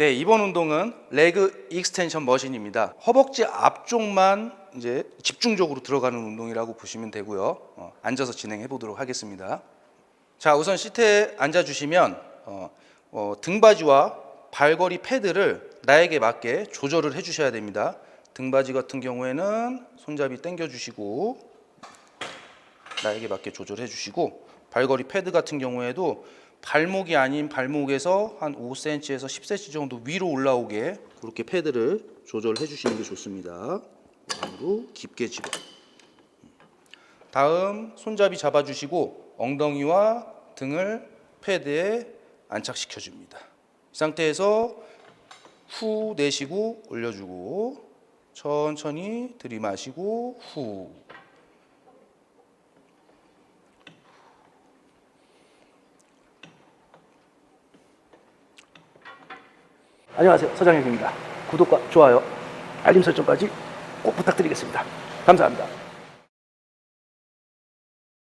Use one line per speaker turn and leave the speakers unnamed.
네, 이번 운동은 레그 익스텐션 머신입니다. 허벅지 앞쪽만 이제 집중적으로 들어가는 운동이라고 보시면 되고요. 어, 앉아서 진행해 보도록 하겠습니다. 자, 우선 시트에 앉아 주시면 어, 어, 등받이와 발걸이 패드를 나에게 맞게 조절을 해 주셔야 됩니다. 등받이 같은 경우에는 손잡이 당겨 주시고 나에게 맞게 조절해 주시고 발걸이 패드 같은 경우에도 발목이 아닌 발목에서 한 5cm에서 10cm 정도 위로 올라오게 그렇게 패드를 조절해 주시는 게 좋습니다. 안으로 깊게 집어. 다음 손잡이 잡아 주시고 엉덩이와 등을 패드에 안착시켜 줍니다. 이 상태에서 후 내쉬고 올려주고 천천히 들이마시고 후
안녕하세요. 서장혁입니다. 구독과 좋아요, 알림 설정까지 꼭 부탁드리겠습니다. 감사합니다.